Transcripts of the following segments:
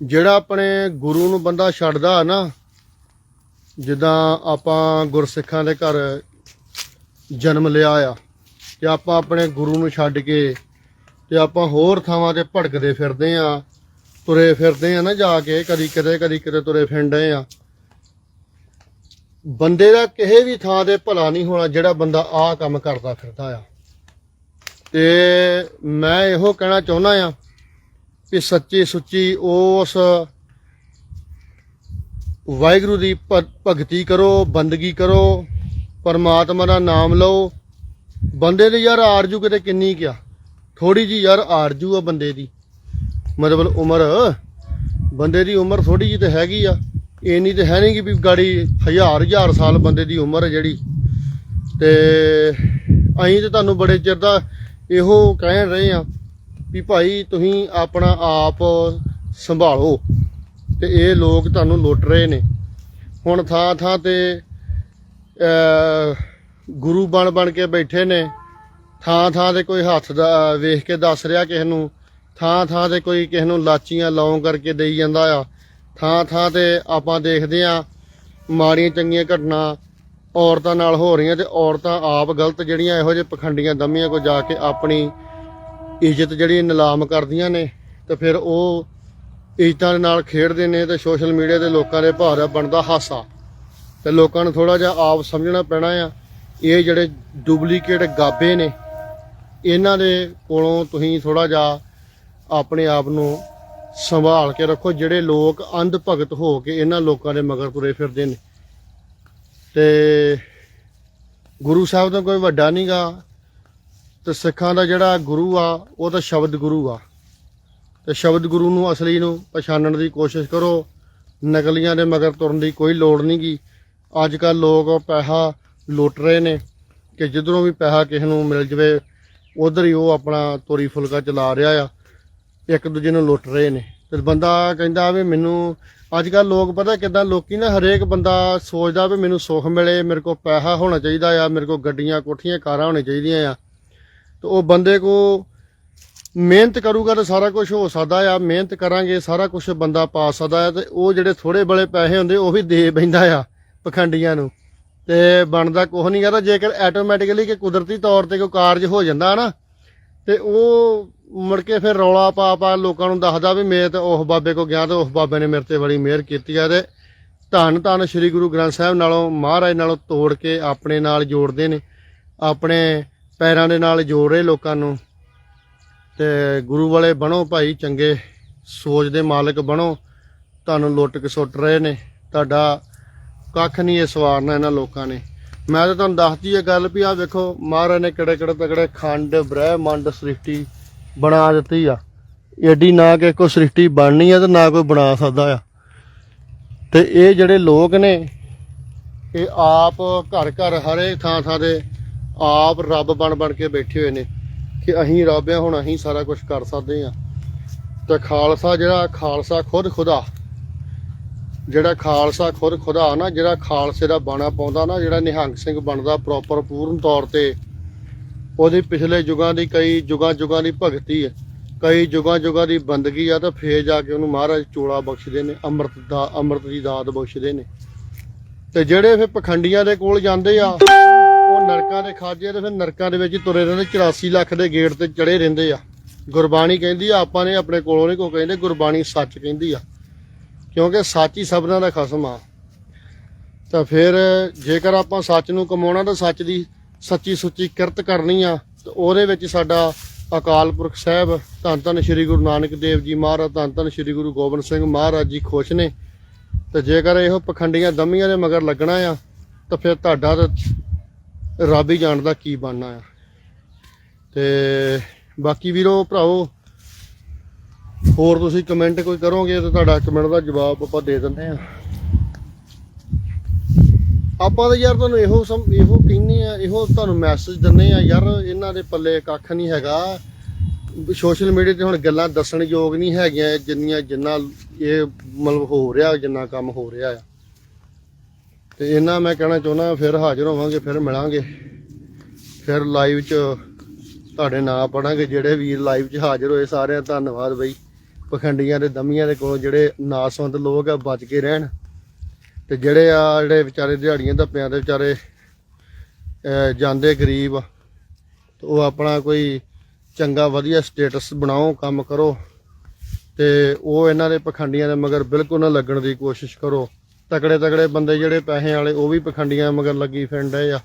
ਜਿਹੜਾ ਆਪਣੇ ਗੁਰੂ ਨੂੰ ਬੰਦਾ ਛੱਡਦਾ ਨਾ, ਜਿੱਦਾਂ ਆਪਾਂ ਗੁਰਸਿੱਖਾਂ ਦੇ ਘਰ ਜਨਮ ਲਿਆ ਆ, ਤੇ ਆਪਾਂ ਆਪਣੇ ਗੁਰੂ ਨੂੰ ਛੱਡ ਕੇ ਤੇ ਆਪਾਂ ਹੋਰ ਥਾਵਾਂ ਤੇ ਭਟਕਦੇ ਫਿਰਦੇ ਆ, ਤੁਰੇ ਫਿਰਦੇ ਆ ਨਾ ਜਾ ਕੇ, ਕਦੀ ਕਿਤੇ ਕਦੀ ਕਿਤੇ ਤੁਰੇ ਫਿਰਦੇ ਆ। ਬੰਦੇ ਦਾ ਕਿਸੇ ਵੀ ਥਾਂ ਤੇ ਭਲਾ ਨਹੀਂ ਹੋਣਾ, ਜਿਹੜਾ ਬੰਦਾ ਆਹ ਕੰਮ ਕਰਦਾ ਫਿਰਦਾ ਆ। ਤੇ ਮੈਂ ਇਹੋ ਕਹਿਣਾ ਚਾਹੁੰਦਾ ਆ ਕਿ ਸੱਚੀ ਸੁੱਚੀ ਉਸ ਵਾਹਿਗੁਰੂ ਦੀ ਭ- ਭਗਤੀ ਕਰੋ, ਬੰਦਗੀ ਕਰੋ, ਪਰਮਾਤਮਾ ਦਾ ਨਾਮ ਲਓ। ਬੰਦੇ ਦੀ ਯਾਰ ਆਰਜੂ ਕਿਤੇ ਕਿੰਨੀ ਕਿਆ ਥੋੜੀ ਜੀ ਯਾਰ ਆਰਜੂ ਆ ਬੰਦੇ ਦੀ। ਮਤਲਬ ਉਮਰ, ਬੰਦੇ ਦੀ ਉਮਰ ਥੋੜੀ ਜੀ ਤੇ ਹੈਗੀ ਆ। ਇੰਨੀ ਤੇ ਹੈ ਨਹੀਂ ਕਿ ਵੀ ਗਾੜੀ ਹਜ਼ਾਰ ਹਜ਼ਾਰ ਸਾਲ ਬੰਦੇ ਦੀ ਉਮਰ ਹੈ ਜਿਹੜੀ। ਤੇ ਅਸੀਂ ਤੇ ਤੁਹਾਨੂੰ ਬੜੇ ਚਿਰ ਦਾ ਇਹੋ ਕਹਿਣ ਰਹੇ ਆ ਵੀ ਭਾਈ ਤੁਸੀਂ ਆਪਣਾ ਆਪ ਸੰਭਾਲੋ ਤੇ ਇਹ ਲੋਕ ਤੁਹਾਨੂੰ ਲੁੱਟ ਰਹੇ ਨੇ। ਹੁਣ ਥਾਂ ਥਾਂ ਤੇ ਗੁਰੂ ਬਣ ਬਣ ਕੇ ਬੈਠੇ ਨੇ। ਥਾਂ ਥਾਂ ਤੇ ਕੋਈ ਹੱਥ ਦਾ, ਵੇਖ ਕੇ ਦੱਸ ਰਿਹਾ ਕਿਸੇ ਨੂੰ। ਥਾਂ ਥਾਂ ਤੇ ਕੋਈ ਕਿਸੇ ਨੂੰ ਲਾਚੀਆਂ ਲਾਉਂ ਕਰਕੇ ਦੇਈ ਜਾਂਦਾ ਆ। ਥਾਂ ਥਾਂ ਤੇ ਆਪਾਂ ਦੇਖਦੇ ਆ ਮਾੜੀਆਂ ਚੰਗੀਆਂ ਘਟਨਾ ਔਰਤਾਂ ਨਾਲ ਹੋ ਰਹੀਆਂ ਤੇ ਔਰਤਾਂ ਆਪ ਗਲਤ ਜਿਹੜੀਆਂ ਇਹੋ ਜਿਹੇ ਪਖੰਡੀਆਂ ਦਮੀਆਂ ਕੋ ਜਾ ਕੇ ਆਪਣੀ ਇੱਜ਼ਤ ਜਿਹੜੀ ਨਿਲਾਮ ਕਰਦੀਆਂ ਨੇ ਤੇ ਫਿਰ ਉਹ ਇੱਜ਼ਤਾਂ ਦੇ ਨਾਲ ਖੇਡਦੇ ਨੇ ਤੇ ਸੋਸ਼ਲ ਮੀਡੀਆ ਤੇ ਲੋਕਾਂ ਦੇ ਭਾਰ ਬਣਦਾ ਹਾਸਾ। ਤੇ ਲੋਕਾਂ ਨੂੰ ਥੋੜਾ ਜਿਹਾ ਆਪ ਸਮਝਣਾ ਪੈਣਾ ਆ। ਇਹ ਜਿਹੜੇ ਡੁਪਲੀਕੇਟ ਗਾਬੇ ਨੇ, ਇਹਨਾਂ ਦੇ ਕੋਲੋਂ ਤੁਸੀਂ ਥੋੜਾ ਜਿਹਾ ਆਪਣੇ ਆਪ ਨੂੰ ਸੰਭਾਲ ਕੇ ਰੱਖੋ, ਜਿਹੜੇ ਲੋਕ ਅੰਧ ਭਗਤ ਹੋ ਕੇ ਇਹਨਾਂ ਲੋਕਾਂ ਦੇ ਮਗਰ ਤੁਰੇ ਫਿਰਦੇ ਨੇ। ਤੇ ਗੁਰੂ ਸਾਹਿਬ ਦਾ ਕੋਈ ਵੱਡਾ ਨਹੀਂਗਾ ਤੇ ਸਿੱਖਾਂ ਦਾ ਜਿਹੜਾ ਗੁਰੂ ਆ, ਉਹ ਤਾਂ ਸ਼ਬਦ ਗੁਰੂ ਆ। ਤੇ ਸ਼ਬਦ ਗੁਰੂ ਨੂੰ ਅਸਲੀ ਨੂੰ ਪਛਾਣਨ ਦੀ ਕੋਸ਼ਿਸ਼ ਕਰੋ। ਨਕਲੀਆਂ ਦੇ ਮਗਰ ਤੁਰਨ ਦੀ ਕੋਈ ਲੋੜ ਨਹੀਂਗੀ ਅੱਜ ਕੱਲ ਲੋਕ ਪੈਸਾ ਲੁੱਟ ਰਹੇ ਨੇ ਕਿ ਜਿੱਧਰੋਂ ਵੀ ਪੈਸਾ ਕਿਸੇ ਨੂੰ ਮਿਲ ਜਵੇ, ਉਧਰ ਹੀ ਉਹ ਆਪਣਾ ਤੋਰੀ ਫੁਲਕਾ ਚਲਾ ਰਿਹਾ ਆ। ਇੱਕ ਦੂਜੇ ਨੂੰ ਲੁੱਟ ਰਹੇ ਨੇ। ਤੇ ਬੰਦਾ ਕਹਿੰਦਾ ਵੀ ਮੈਨੂੰ ਅੱਜ ਕੱਲ ਲੋਕ ਪਤਾ ਕਿਦਾਂ ਲੋਕੀ ਨਾ ਹਰੇਕ ਬੰਦਾ ਸੋਚਦਾ ਵੀ ਮੈਨੂੰ ਸੁੱਖ ਮਿਲੇ, ਮੇਰੇ ਕੋਲ ਪੈਸਾ ਹੋਣਾ ਚਾਹੀਦਾ ਆ, ਮੇਰੇ ਕੋਲ ਗੱਡੀਆਂ, ਕੋਠੀਆਂ, ਕਾਰਾਂ ਹੋਣੀਆਂ ਚਾਹੀਦੀਆਂ ਆ। ਤੇ ਉਹ ਬੰਦੇ ਕੋ ਮਿਹਨਤ ਕਰੂਗਾ ਤਾਂ ਸਾਰਾ ਕੁਝ ਹੋ ਸਕਦਾ ਆ, ਮਿਹਨਤ ਕਰਾਂਗੇ, ਸਾਰਾ ਕੁਝ ਬੰਦਾ ਪਾ ਸਕਦਾ ਆ ਤੇ ਉਹ ਜਿਹੜੇ ਥੋੜੇ ਬੜੇ ਪੈਸੇ ਹੁੰਦੇ ਉਹ ਵੀ ਦੇ ਬੈਂਦਾ ਆ ਪਖੰਡੀਆਂ ਨੂੰ। ਤੇ ਬਣਦਾ ਕੁਝ ਨਹੀਂ ਕਰਦਾ ਜੇਕਰ ਆਟੋਮੈਟਿਕਲੀ ਕਿ ਕੁਦਰਤੀ ਤੌਰ ਤੇ ਕੋਈ ਕਾਰਜ ਹੋ ਜਾਂਦਾ ਨਾ ਤੇ ਉਹ ਮੁੜ ਕੇ ਫਿਰ ਰੌਲਾ ਪਾ ਪਾ ਲੋਕਾਂ ਨੂੰ ਦੱਸਦਾ ਵੀ ਮੈਂ ਤਾਂ ਉਸ ਬਾਬੇ ਕੋ ਗਿਆ ਤੇ ਉਸ ਬਾਬੇ ਨੇ ਮੇਰੇ ਤੇ ਬੜੀ ਮਿਹਰ ਕੀਤੀ ਆ ਤੇ ਧੰਨ ਧੰਨ ਸ੍ਰੀ ਗੁਰੂ ਗ੍ਰੰਥ ਸਾਹਿਬ ਨਾਲੋਂ ਮਹਾਰਾਜ ਨਾਲੋਂ ਤੋੜ ਕੇ ਆਪਣੇ ਨਾਲ ਜੋੜਦੇ ਨੇ, ਆਪਣੇ ਪੈਰਾਂ ਦੇ ਨਾਲ ਜੋੜ ਰਹੇ ਲੋਕਾਂ ਨੂੰ ਤੇ ਗੁਰੂ ਵਾਲੇ ਬਣੋ ਭਾਈ, ਚੰਗੇ ਸੋਚ ਦੇ ਮਾਲਕ ਬਣੋ। ਤੁਹਾਨੂੰ ਲੁੱਟ ਕੇ ਸੁੱਟ ਰਹੇ ਨੇ। ਤੁਹਾਡਾ ਕੱਖ ਨਹੀਂ ਇਹ ਸਵਾਰਨਾ ਇਹਨਾਂ ਲੋਕਾਂ ਨੇ। ਮੈਂ ਤਾਂ ਤੁਹਾਨੂੰ ਦੱਸਦੀ ਇਹ ਗੱਲ ਵੀ ਆ ਵੇਖੋ, ਮਹਾਰਾਜ ਨੇ ਕਿਹੜੇ ਕਿਹੜੇ ਤਕੜੇ ਖੰਡ, ਬ੍ਰਹਿਮੰਡ ਸ੍ਰਿਸ਼ਟੀ ਬਣਾ ਦਿੱਤੀ ਆ। ਐਡੀ ਨਾ ਕਿ ਕੋਈ ਸ੍ਰਿਸ਼ਟੀ ਬਣਨੀ ਆ ਤੇ ਨਾ ਕੋਈ ਬਣਾ ਸਕਦਾ ਆ। ਤੇ ਇਹ ਜਿਹੜੇ ਲੋਕ ਨੇ, ਇਹ ਆਪ ਘਰ ਘਰ ਹਰੇ ਥਾਂ ਥਾਂ ਦੇ ਆਪ ਰੱਬ ਬਣ ਬਣ ਕੇ ਬੈਠੇ ਹੋਏ ਨੇ ਕਿ ਅਸੀਂ ਰੱਬ ਆ, ਹੁਣ ਅਸੀਂ ਸਾਰਾ ਕੁਝ ਕਰ ਸਕਦੇ ਆ ਤੇ ਖਾਲਸਾ ਜਿਹੜਾ, ਖਾਲਸਾ ਖੁਦ ਖੁਦਾ। ਜਿਹੜਾ ਖਾਲਸਾ ਖੁਦ ਖੁਦਾ ਨਾ, ਜਿਹੜਾ ਖਾਲਸੇ ਦਾ ਬਾਣਾ ਪਾਉਂਦਾ ਨਾ, ਜਿਹੜਾ ਨਿਹੰਗ ਸਿੰਘ ਬਣਦਾ ਪ੍ਰੋਪਰ ਪੂਰਨ ਤੌਰ ਤੇ, ਉਹਦੀ ਪਿਛਲੇ ਯੁਗਾਂ ਦੀ ਕਈ ਯੁਗਾਂ ਯੁਗਾਂ ਦੀ ਭਗਤੀ ਹੈ। ਕਈ ਯੁਗਾਂ ਯੁਗਾਂ ਦੀ ਬੰਦਗੀ ਆ, ਤਾਂ ਫੇਰ ਜਾ ਕੇ ਉਹਨੂੰ ਮਹਾਰਾਜ ਚੋਲਾ ਬਖਸ਼ਦੇ ਨੇ, ਅੰਮ੍ਰਿਤ ਦਾ, ਅੰਮ੍ਰਿਤ ਦੀ ਦਾਤ ਬਖਸ਼ਦੇ ਨੇ। ਤੇ ਜਿਹੜੇ ਫਿਰ ਪਖੰਡੀਆਂ ਦੇ ਕੋਲ ਜਾਂਦੇ ਆ ਉਹ ਨਰਕਾਂ ਦੇ ਖਾਜੇ ਤੇ ਫਿਰ ਨਰਕਾਂ ਦੇ ਵਿੱਚ ਹੀ ਤੁਰੇ ਰਹਿੰਦੇ 84 ਲੱਖ ਦੇ ਗੇਟ ਤੇ ਚੜੇ ਰਹਿੰਦੇ ਆ। ਗੁਰਬਾਣੀ ਕਹਿੰਦੀ ਆ, ਆਪਾਂ ਨੇ ਆਪਣੇ ਕੋਲੋਂ ਨਹੀਂ ਕੋ ਕਹਿੰਦੇ, ਗੁਰਬਾਣੀ ਸੱਚ ਕਹਿੰਦੀ ਆ। ਕਿਉਂਕਿ ਸੱਚ ਹੀ ਸਭਨਾਂ ਦਾ ਖਸਮ ਆ। ਤਾਂ ਫਿਰ ਜੇਕਰ ਆਪਾਂ ਸੱਚ ਨੂੰ ਕਮਾਉਣਾ ਤਾਂ ਸੱਚ ਦੀ ਸੱਚੀ ਸੁੱਚੀ ਕਿਰਤ ਕਰਨੀ ਆ, ਤੇ ਉਹਦੇ ਵਿੱਚ ਸਾਡਾ ਅਕਾਲ ਪੁਰਖ ਸਾਹਿਬ, ਧੰਨ ਧੰਨ ਸ੍ਰੀ ਗੁਰੂ ਨਾਨਕ ਦੇਵ ਜੀ ਮਹਾਰਾਜ, ਧੰਨ ਧੰਨ ਸ੍ਰੀ ਗੁਰੂ ਗੋਬਿੰਦ ਸਿੰਘ ਮਹਾਰਾਜ ਜੀ ਖੁਸ਼ ਨੇ। ਤੇ ਜੇਕਰ ਇਹੋ ਪਖੰਡੀਆਂ ਦਮੀਆਂ ਦੇ ਮਗਰ ਲੱਗਣਾ ਆ, ਤਾਂ ਫਿਰ ਤੁਹਾਡਾ ਰੱਬ ਹੀ ਜਾਣਦਾ ਕੀ ਬਣਨਾ ਆ। ਤੇ ਬਾਕੀ ਵੀਰੋ ਭਰਾਓ ਹੋਰ ਤੁਸੀਂ ਕਮੈਂਟ ਕੋਈ ਕਰੋਗੇ ਤਾਂ ਤੁਹਾਡਾ ਕਮੈਂਟ ਦਾ ਜਵਾਬ ਆਪਾਂ ਦੇ ਦਿੰਦੇ ਆ ਆਪਾਂ ਤਾਂ ਯਾਰ ਤੁਹਾਨੂੰ ਇਹੋ ਸਮ, ਇਹੋ ਕਹਿੰਨੇ ਆ ਇਹੋ ਤੁਹਾਨੂੰ ਮੈਸੇਜ ਦਿੰਨੇ ਆ ਯਾਰ ਇਹਨਾਂ ਦੇ ਪੱਲੇ ਕੱਖ ਨਹੀਂ ਹੈਗਾ। ਸੋਸ਼ਲ ਮੀਡੀਆ ਤੇ ਹੁਣ ਗੱਲਾਂ ਦੱਸਣ ਯੋਗ ਨਹੀਂ ਹੈਗੀਆਂ, ਜਿੰਨੀਆਂ, ਜਿੰਨਾ ਇਹ ਮਤਲਬ ਹੋ ਰਿਹਾ, ਜਿੰਨਾ ਕੰਮ ਹੋ ਰਿਹਾ ਆ। ਤੇ ਇਹਨਾਂ ਮੈਂ ਕਹਿਣਾ ਚਾਹੁੰਦਾ ਫਿਰ ਹਾਜ਼ਰ ਹੋਵਾਂਗੇ, ਫਿਰ ਮਿਲਾਂਗੇ। ਫਿਰ ਲਾਈਵ 'ਚ ਤੁਹਾਡੇ ਨਾਂ ਪੜਾਂਗੇ, ਜਿਹੜੇ ਵੀਰ ਲਾਈਵ 'ਚ ਹਾਜ਼ਰ ਹੋਏ ਸਾਰਿਆਂ ਦਾ ਧੰਨਵਾਦ ਬਈ। ਪਖੰਡੀਆਂ ਦੇ, ਦਮੀਆਂ ਦੇ ਕੋਲ ਜਿਹੜੇ ਨਾਸਵੰਦ ਲੋਕ ਆ, ਬਚ ਕੇ ਰਹਿਣ। ਤੇ ਜਿਹੜੇ ਆ, ਜਿਹੜੇ ਵਿਚਾਰੇ ਦਿਹਾੜੀਆਂ ਧੱਪਿਆਂ ਦੇ ਵਿਚਾਰੇ ਜਾਂਦੇ ਗਰੀਬ ਤੇ ਉਹ ਆਪਣਾ ਕੋਈ ਚੰਗਾ ਵਧੀਆ ਸਟੇਟਸ ਬਣਾਓ, ਕੰਮ ਕਰੋ। ਤੇ ਉਹ ਇਹਨਾਂ ਦੇ ਪਖੰਡੀਆਂ ਦੇ ਮਗਰ ਬਿਲਕੁਲ ਨਾ ਲੱਗਣ ਦੀ ਕੋਸ਼ਿਸ਼ ਕਰੋ। ਤਕੜੇ ਤਕੜੇ ਬੰਦੇ ਜਿਹੜੇ ਪੈਸੇ ਵਾਲੇ, ਉਹ ਵੀ ਪਖੰਡੀਆਂ ਮਗਰ ਲੱਗੀ ਫਿਰਦੇ ਆ।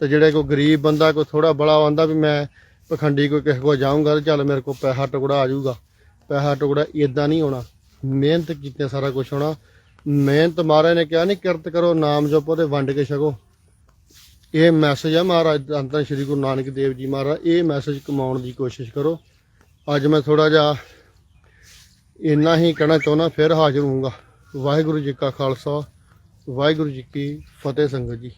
ਤੇ ਜਿਹੜੇ ਕੋਈ ਗਰੀਬ ਬੰਦਾ, ਕੋਈ ਥੋੜਾ ਬੜਾ ਆਂਦਾ ਵੀ ਮੈਂ ਪਖੰਡੀ ਕੋਈ ਕਿਸੇ ਕੋਲ ਜਾਊਂਗਾ ਤੇ ਚੱਲ ਮੇਰੇ ਕੋਲ ਪੈਸਾ ਟੁਕੜਾ ਆ ਜਾਊਗਾ। ਪੈਸਾ ਟੁਕੜਾ ਇਦਾਂ ਨਹੀਂ ਹੋਣਾ। ਮਿਹਨਤ ਕੀਤੇ ਸਾਰਾ ਕੁਝ ਹੋਣਾ। ਮਿਹਨਤ ਮਹਾਰਾਜ ਨੇ ਕਿਹਾ ਨਹੀਂ ਕਿਰਤ ਕਰੋ, ਨਾਮ ਜਪੋ ਤੇ ਵੰਡ ਕੇ ਛਕੋ। ਇਹ ਮੈਸੇਜ ਆ ਮਹਾਰਾਜ ਧੰਨ ਸ਼੍ਰੀ ਗੁਰੂ ਨਾਨਕ ਦੇਵ ਜੀ ਮਹਾਰਾਜ, ਇਹ ਮੈਸੇਜ ਕਮਾਉਣ ਦੀ ਕੋਸ਼ਿਸ਼ ਕਰੋ। ਅੱਜ ਮੈਂ ਥੋੜਾ ਜਿਹਾ ਇੰਨਾ ਹੀ ਕਹਿਣਾ ਚਾਹੁੰਦਾ, ਫਿਰ ਹਾਜ਼ਰ ਹੋਊਂਗਾ। ਵਾਹਿਗੁਰੂ ਜੀ ਕਾ ਖਾਲਸਾ ਵਾਹਿਗੁਰੂ ਜੀ ਕੀ ਫਤਿਹ ਸੰਗਤ ਜੀ।